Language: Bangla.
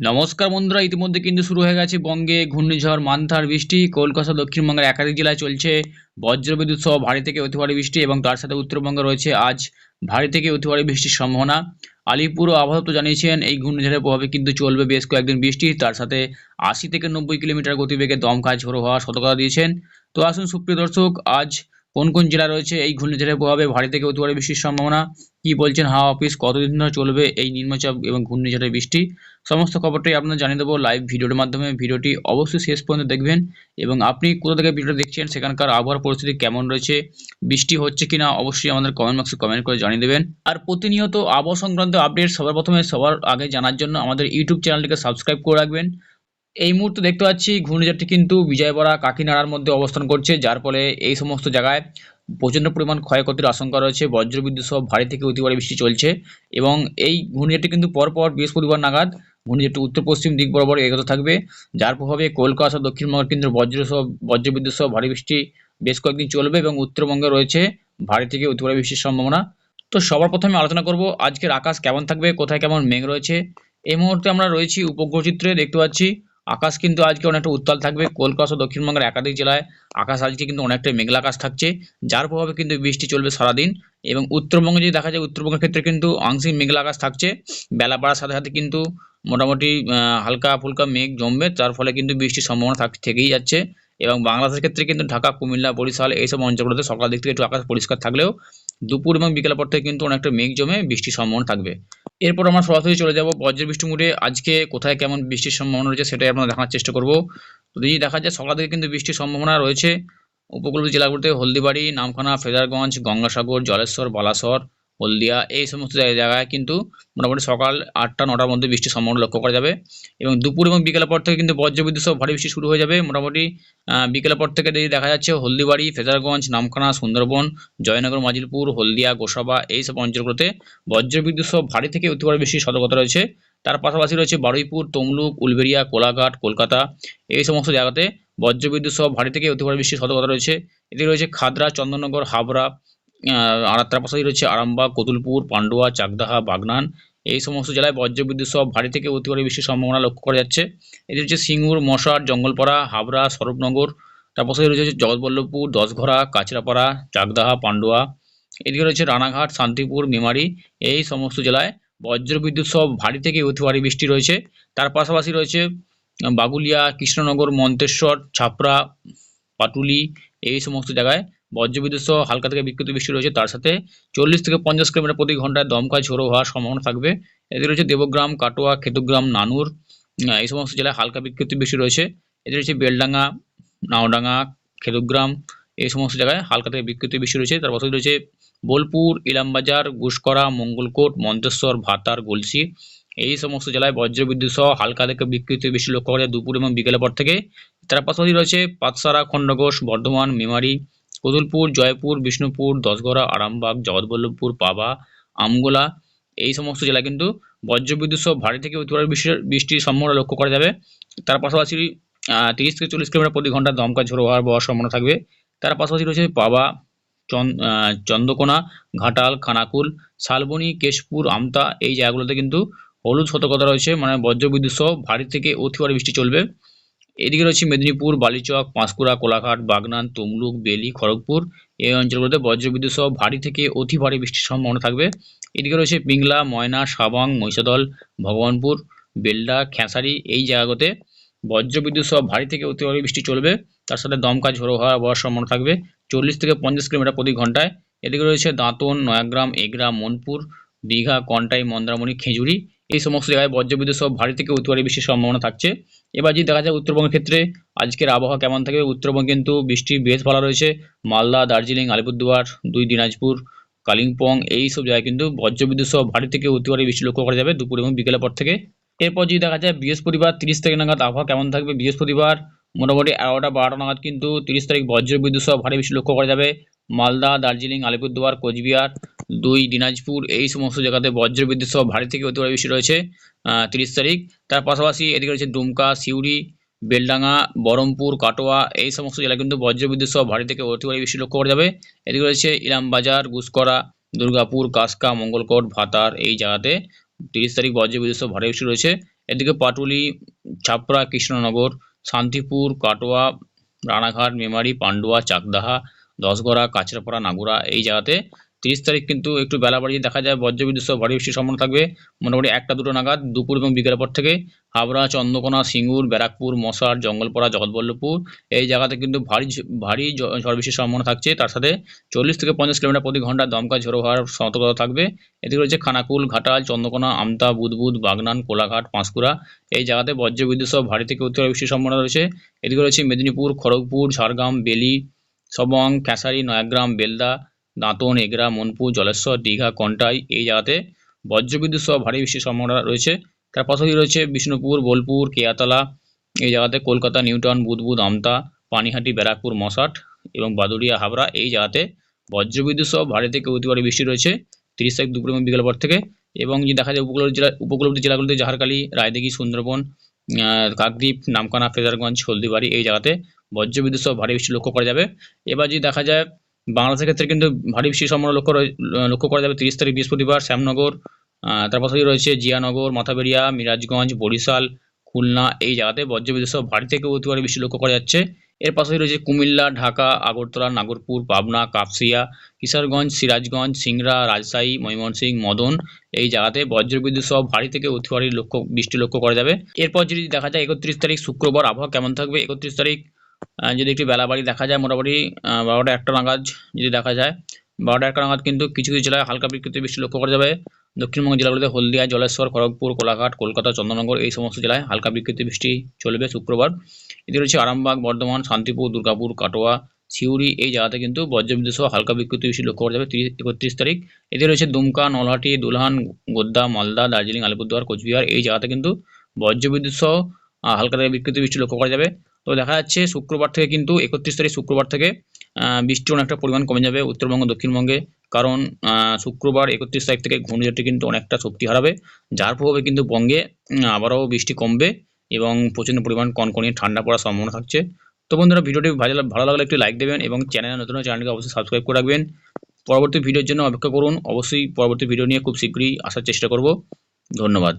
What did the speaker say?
নমস্কার বন্ধুরা, ইতিমধ্যে কিন্তু শুরু হয়ে গেছে বঙ্গে ঘূর্ণিঝড়, মান্থার বৃষ্টি। কলকাতা, দক্ষিণবঙ্গের একাধিক জেলায় চলছে বজ্রবিদ্যুৎ সহ ভারী থেকে অতি ভারী বৃষ্টি এবং তার সাথে উত্তরবঙ্গে রয়েছে আজ ভারী থেকে অতি ভারী বৃষ্টির সম্ভাবনা। আলিপুর আবহাওয়া জানিয়েছেন, এই ঘূর্ণিঝড়ের প্রভাবে কিন্তু চলবে বেশ কয়েকদিন বৃষ্টি। তার সাথে আশি থেকে নব্বই কিলোমিটার গতিবেগে দমকা ঝোড়ো হওয়ার সতর্কতা দিয়েছেন। তো আসুন সুপ্রিয় দর্শক, আজ কোন কোন জেলা রয়েছে এই ঘূর্ণিঝড়ের প্রভাবে ভারী থেকে অতি বৃষ্টির সম্ভাবনা? কি বলছেন হাওয়া অফিস? কতদিন ধরে চলবে এই নিম্নচাপ এবং ঘূর্ণিঝড়ের বৃষ্টি? সমস্ত খবরটাই আপনার জানিয়ে দেবো লাইভ ভিডিওর মাধ্যমে। ভিডিওটি অবশ্যই শেষ পর্যন্ত দেখবেন এবং আপনি কোথা থেকে ভিডিওটা দেখছেন, সেখানকার আবহাওয়ার পরিস্থিতি কেমন রয়েছে, বৃষ্টি হচ্ছে কিনা অবশ্যই আমাদের কমেন্ট বক্সে কমেন্ট করে জানিয়ে দেবেন। আর প্রতিনিয়ত আবহাওয়া সংক্রান্ত আপডেট সবার প্রথমে সবার আগে জানার জন্য আমাদের ইউটিউব চ্যানেলটিকে সাবস্ক্রাইব করে রাখবেন। এই মুহূর্তে দেখতে পাচ্ছি ঘূর্ণিঝড়টি কিন্তু বিজয়বাড়া কাকিনাড়ার মধ্যে অবস্থান করছে, যার ফলে এই সমস্ত জায়গায় প্রচণ্ড পরিমাণ ক্ষয়ক্ষতির আশঙ্কা রয়েছে। বজ্রবিদ্যুৎ সহ ভারী থেকে অতি ভারী বৃষ্টি চলছে এবং এই ঘূর্ণিঝড়টি কিন্তু পরপর বৃহস্পতিবার নাগাদ ঘূর্ণিঝড়টি উত্তর পশ্চিম দিক বরাবর এগোতে থাকবে। যার প্রভাবে কলকাতা দক্ষিণবঙ্গের কিন্তু বজ্র সহ, বজ্রবিদ্যুৎ সহ ভারী বৃষ্টি বেশ কয়েকদিন চলবে এবং উত্তরবঙ্গে রয়েছে ভারী থেকে অতি ভারী বৃষ্টির সম্ভাবনা। তো সবার প্রথমে আলোচনা করব, আজকের আকাশ কেমন থাকবে, কোথায় কেমন মেঘ রয়েছে? এই মুহূর্তে আমরা রয়েছি উপগ্রহ চিত্রে, দেখতে পাচ্ছি আকাশ কিন্তু আজকে অনেকটা উত্তাল থাকবে। কলকাতা দক্ষিণবঙ্গের একাধিক জেলায় আকাশ আজকে কিন্তু অনেকটাই মেঘলা আকাশ থাকছে। যার প্রভাবে কিন্তু বৃষ্টি চলবে সারাদিন এবং উত্তরবঙ্গে যদি দেখা যায়, উত্তরবঙ্গের ক্ষেত্রে কিন্তু আংশিক মেঘলা আকাশ থাকছে। বেলা বাড়ার সাথে সাথে কিন্তু মোটামুটি হালকা ফুলকা মেঘ জমবে। তার ফলে কিন্তু বৃষ্টির সম্ভাবনা থাক, থেকেই যাচ্ছে এবং বাংলাদেশের ক্ষেত্রে কিন্তু ঢাকা, কুমিল্লা, বরিশাল এইসব অঞ্চলগুলোতে সকাল দিক থেকে একটু আকাশ পরিষ্কার থাকলেও দুপুর এবং বিকেলের পর থেকে কিন্তু অনেকটা মেঘ জমে বৃষ্টির সম্ভাবনা থাকবে। এরপর আমরা সরাসরি চলে যাব বজ্র বৃষ্টি মুড়ে। আজকে কোথায় কেমন বৃষ্টির সম্ভাবনা রয়েছে সেটাই আমরা দেখার চেষ্টা করব। যদি দেখা যায় সকাল থেকে কিন্তু বৃষ্টির সম্ভাবনা রয়েছে। উপকূলীয় জেলাগুলিতে হলদিবাড়ি, নামখানা, ফেদারগঞ্জ, গঙ্গাসাগর, জলেশ্বর, বালাসর হলদিয়া, এই সমস্ত জায়গায় কিন্তু মোটামুটি সকাল আটটা, নটার মধ্যে বৃষ্টির সম্ভাবনা লক্ষ্য করা যাবে। এবং দুপুর এবং বিকেলের পর থেকে কিন্তু বজ্রবিদ্যুৎ সহ ভারী বৃষ্টি শুরু হয়ে যাবে। মোটামুটি বিকেলের পর থেকে দেখা যাচ্ছে, হলদিবাড়ি, ফেজারগঞ্জ, নামখানা, সুন্দরবন, জয়নগর, মাজিলপুর, হলদিয়া, গোসাবা এই সব অঞ্চলগুলোতে বজ্রবিদ্যুৎ সহ ভারী থেকে অতি ভারী বৃষ্টির সতর্কতা রয়েছে। তার পাশাপাশি রয়েছে বারুইপুর, তমলুক, উলবেড়িয়া, কোলাঘাট, কলকাতা এই সমস্ত জায়গাতে বজ্রবিদ্যুৎ সহ ভারী থেকে অতি ভারী বৃষ্টির সতর্কতা রয়েছে। এদিকে রয়েছে খাদরা, চন্দননগর, হাবড়া আর তার পাশাপাশি রয়েছে আরামবাগ, কতুলপুর, পান্ডুয়া, চাকদাহা, বাগনান। এই সমস্ত জেলায় বজ্রবিদ্যুৎ সহ ভারী থেকে অতি ভারী বৃষ্টির সম্ভাবনা লক্ষ্য করা যাচ্ছে। এদিকে হচ্ছে সিঙ্গুর, মশার, জঙ্গলপাড়া, হাবড়া, স্বরূপনগর। তার রয়েছে জগৎবল্লভপুর, দশঘরা, কাঁচরাপাড়া, চাকদাহা, পান্ডুয়া। এদিকে রয়েছে রানাঘাট, শান্তিপুর মেমারি এই সমস্ত জেলায় বজ্রবিদ্যুৎ সহ ভারী থেকে অতি ভারী বৃষ্টি রয়েছে। তার পাশাপাশি রয়েছে বাগুলিয়া, কৃষ্ণনগর, মন্তেশ্বর, ছাপড়া, পাটুলি। এই সমস্ত জায়গায় বজ্রবিদ্যুৎ সহ হালকা থেকে বিক্ষিপ্ত বৃষ্টি রয়েছে। তার সাথে চল্লিশ থেকে পঞ্চাশ কিলোমিটার প্রতি ঘন্টায় দমকা ঝোড়ো হওয়ার সম্ভাবনা থাকবে। এদের রয়েছে দেবগ্রাম, কাটোয়া, খেতুগ্রাম, নানুর এই সমস্ত জেলায় হালকা বিক্ষিপ্ত বৃষ্টি রয়েছে। এদের রয়েছে বেলডাঙ্গা, নাওডাঙ্গা, খেতুগ্রাম, এই সমস্ত জায়গায় হালকা থেকে বিক্ষিপ্ত বৃষ্টি রয়েছে। তার পাশে রয়েছে বোলপুর, ইলামবাজার গুসকরা মঙ্গলকোট, মন্তেশ্বর, ভাতার, গলসি। এই সমস্ত জেলায় বজ্রবিদ্যুৎ সহ হালকা থেকে বিক্ষিপ্ত বৃষ্টি লক্ষ্য করা যায় দুপুর এবং বিকেলের পর থেকে। তার পাশাপাশি রয়েছে পাতসারা খণ্ডঘোষ, বর্ধমান, মেমারি কতুলপুর জয়পুর, বিষ্ণুপুর, দশগড়া, আরামবাগ, জগৎবল্লভপুর, পাবা, আমগোলা, এই সমস্ত জেলা কিন্তু বজ্রবিদ্যুৎ সহ ভারী থেকে অতি বৃষ্টির বৃষ্টির সম্ভাবনা লক্ষ্য করা যাবে। তার পাশাপাশি তিরিশ থেকে চল্লিশ কিলোমিটার প্রতি ঘণ্টা দমকা ঝোড়ো হওয়ার বওয়ার সম্ভাবনা থাকবে। তার পাশাপাশি রয়েছে পাবা, চন- চন্দ্রকোনা, ঘাটাল, খানাকুল, শালবনী, কেশপুর, আমতা, এই জায়গাগুলোতে কিন্তু হলুদ সতর্কতা রয়েছে। মানে বজ্রবিদ্যুৎ সহ ভারী থেকে অতি বৃষ্টি চলবে। এদিকে রয়েছে মেদিনীপুর, বালিচক, পাঁশকুড়া, কোলাঘাট, বাগনান, তমলুক, বেলি, খড়গপুর। এই অঞ্চলগুলোতে বজ্রবিদ্যুৎ সহ ভারী থেকে অতি ভারী বৃষ্টির সম্ভাবনা থাকবে। এদিকে রয়েছে পিংলা, ময়না, সাবাং, মহিষাদল, ভগবানপুর, বেলডা, খেসারি এই জায়গাগুলোতে বজ্রবিদ্যুৎ সহ ভারী থেকে অতি ভারী বৃষ্টি চলবে। তার সাথে দমকা ঝোড়ো হওয়া হওয়ার সম্ভাবনা থাকবে। চল্লিশ থেকে পঞ্চাশ কিলোমিটার প্রতি ঘন্টায়। এদিকে রয়েছে দাঁতন, নয়াগ্রাম, এগরা, মনপুর, দীঘা, কন্টাই, মন্দারমণি, খেজুরি এই সমস্ত জায়গায় বজ্রবিদ্যুৎ সহ ভারী থেকে অতি ভারী বৃষ্টির সম্ভাবনা থাকছে। এবার যদি দেখা যায় উত্তরবঙ্গের ক্ষেত্রে, আজকের আবহাওয়া কেমন থাকবে? উত্তরবঙ্গে কিন্তু বৃষ্টি বেশ ভালো রয়েছে। মালদা, দার্জিলিং, আলিপুরদুয়ার, দুই দিনাজপুর, কালিম্পং, এই সব জায়গায় কিন্তু বজ্রবিদ্যুৎ সহ ভারী থেকে অতি ভারী বৃষ্টি লক্ষ্য করা যাবে দুপুর এবং বিকেলের পর থেকে। এরপর যদি দেখা যায় বৃহস্পতিবার তিরিশ তারিখ নাগাদ আবহাওয়া কেমন থাকবে? বৃহস্পতিবার মোটামুটি এগারোটা বারোটা নাগাদ কিন্তু তিরিশ তারিখ বজ্রবিদ্যুৎ সহ ভারী বৃষ্টি লক্ষ্য করা যাবে। মালদা, দার্জিলিং, আলিপুরদুয়ার, কোচবিহার দুই দিনাজপুর, এই সমস্ত জায়গাতে বজ্রবিদ্যুৎ সহ ভারী থেকে অতি বৃষ্টি রয়েছে তিরিশ তারিখ। তার পাশাপাশি এদিকে রয়েছে দুমকা, সিউড়ি, বেলডাঙ্গা, বহরমপুর, কাটোয়া, এই সমস্ত জেলায় কিন্তু বজ্রবিদ্যুৎ সহ ভারী থেকে অতি ভারী বৃষ্টি লক্ষ্য করা যাবে। এদিকে রয়েছে ইলামবাজার গুসকরা দুর্গাপুর, কাসকা, মঙ্গলকোট, ভাতার, এই জায়গাতে তিরিশ তারিখ বজ্রবিদ্যুৎ সহ ভারী বৃষ্টি রয়েছে। এদিকে পাটুলি, ছাপড়া, কৃষ্ণনগর, শান্তিপুর, কাটোয়া, রানাঘাট, মেমারি, পান্ডুয়া, চাকদাহা, দশগড়া, কাঁচরাপাড়া, নাগুরা, এই জায়গাতে তিরিশ তারিখ কিন্তু একটু বেলা বাড়িয়ে দেখা যায়, বজ্রবিদ্যুৎ সহ ভারী বৃষ্টির সম্ভাবনা থাকবে। মোটামুটি একটা দুটো নাগাদ, দুপুর এবং বিকেলের পর থেকে হাবড়া চন্দ্রকোনা, সিঙ্গুর, ব্যারাকপুর, মশার, জঙ্গলপাড়া, জগৎবল্লভপুর এই জায়গাতে কিন্তু ভারী ভারী ঝড় বৃষ্টির সম্ভাবনা থাকছে। তার সাথে চল্লিশ থেকে পঞ্চাশ কিলোমিটার প্রতি ঘণ্টা দমকা ঝোড়ো হওয়ার সতর্কতা থাকবে। এদিকে রয়েছে খানাকুল, ঘাটাল, চন্দ্রকোনা, আমতা, বুদবুদ, বাগনান, কোলাঘাট, পাঁশকুড়া এই জায়গাতে বজ্রবিদ্যুৎ সহ ভারী থেকে উত্তর বৃষ্টির সম্ভাবনা রয়েছে। এদিকে রয়েছে মেদিনীপুর, খড়গপুর, ঝাড়গ্রাম, বেলি, সবং খেসারি নয়াগ্রাম, বেলদা দাঁতন, এগরা মনপুর জলেশ্বর, দীঘা, কন্টাই এই জায়গাতে বজ্রবিদ্যুৎ সহ ভারী বৃষ্টির সম্ভাবনা রয়েছে। তার পাশাপাশি রয়েছে বিষ্ণুপুর, বোলপুর, কেয়াতলা এই জায়গাতে কলকাতা নিউটন বুদবুদ আমতা, পানিহাটি, ব্যারাকপুর, মশাট এবং বাদুড়িয়া, হাবড়া এই জায়গাতে বজ্রবিদ্যুৎ সহ ভারী থেকে অতি ভারী বৃষ্টি রয়েছে তিরিশ তারিখ দুপুর এবং বিকেল পর থেকে এবং যে দেখা যায় উপকূল জেলা উপকূলবর্তী জেলাগুলিতে জাহারকালি রায়দিঘি, সুন্দরবন কাকদ্বীপ নামকানা ফেজারগঞ্জ, হলদিবাড়ি এই জায়গাতে বজ্রবিদ্যুৎ সহ ভারী বৃষ্টি লক্ষ্য করা যাবে। এবার যদি দেখা যায় বাংলাদেশের ক্ষেত্রে কিন্তু ভারী বৃষ্টির সম্ভাবনা লক্ষ্য লক্ষ্য করা যাবে তিরিশ তারিখ বৃহস্পতিবার শ্যামনগর তার পাশাপাশি রয়েছে জিয়ানগর, মাথাবেরিয়া, মিরাজগঞ্জ, বরিশাল, খুলনা এই জায়গাতে বজ্রবিদ্যুৎ ভারী থেকে অতি ভারী বৃষ্টি লক্ষ্য করা যাচ্ছে। এর পাশাপাশি রয়েছে কুমিল্লা, ঢাকা, আগরতলা, নাগরপুর, পাবনা, কাপসিয়া, কিশোরগঞ্জ, সিরাজগঞ্জ, সিংড়া, রাজশাহী, ময়মনসিংহ, মদন এই জায়গাতে বজ্রবিদ্যুৎ সহ ভারী থেকে অতি ভারী লক্ষ্য বৃষ্টি লক্ষ্য করা যাবে। এরপর যদি দেখা যায় একত্রিশ তারিখ শুক্রবার আবহাওয়া কেমন থাকবে? একত্রিশ তারিখ যদি একটু বেলা বাড়ি দেখা যায়, মোটামুটি বারোটা একটা নাগাদ যদি দেখা যায়, বারোটা একটা নাগাদ কিন্তু কিছু কিছু জেলায় হালকা বিক্ষিপ্ত বৃষ্টি লক্ষ্য করা যাবে। দক্ষিণবঙ্গ জেলাগুলিতে হলদিয়া, জলেশ্বর, খড়গপুর, কোলাঘাট, কলকাতা চন্দ্রনগর এই সমস্ত জেলায় হালকা বিক্ষিপ্ত বৃষ্টি চলবে শুক্রবার। এটি রয়েছে আরামবাগ, বর্ধমান, শান্তিপুর, দুর্গাপুর, কাটোয়া, সিউড়ি এই জায়গাতে কিন্তু বজ্রবিদ্যুৎ সহ হালকা বিক্ষিপ্ত বৃষ্টি লক্ষ্য করা যাবে তিরিশ, একত্রিশ তারিখ। এতে রয়েছে দুমকা, নলহাটি, দুলহান গোদ্দা মালদা, দার্জিলিং, আলিপুরদুয়ার, কোচবিহার এই জায়গাতে কিন্তু বজ্রবিদ্যুৎ সহ হালকা থেকে বিক্ষিপ্ত বৃষ্টি লক্ষ্য করা যাবে। তো দেখা যাচ্ছে শুক্রবার থেকে কিন্তু একত্রিশ তারিখ শুক্রবার থেকে বৃষ্টির অনেকটা পরিমাণ কমে যাবে উত্তরবঙ্গ, দক্ষিণবঙ্গে। কারণ শুক্রবার একত্রিশ তারিখ থেকে ঘূর্ণিঝড়টি কিন্তু অনেকটা শক্তি হারাবে। যার প্রভাবে কিন্তু বঙ্গে আবারও বৃষ্টি কমবে এবং প্রচণ্ড পরিমাণ কনকনে ঠান্ডা পড়ার সম্ভাবনা থাকছে। তো বন্ধুরা, ভিডিওটি ভালো ভালো লাগলে একটি লাইক দেবেন এবং চ্যানেল নতুন চ্যানেলকে অবশ্যই সাবস্ক্রাইব করে রাখবেন। পরবর্তী ভিডিওর জন্য অপেক্ষা করুন। অবশ্যই পরবর্তী ভিডিও নিয়ে খুব শীঘ্রই আসার চেষ্টা করব। ধন্যবাদ।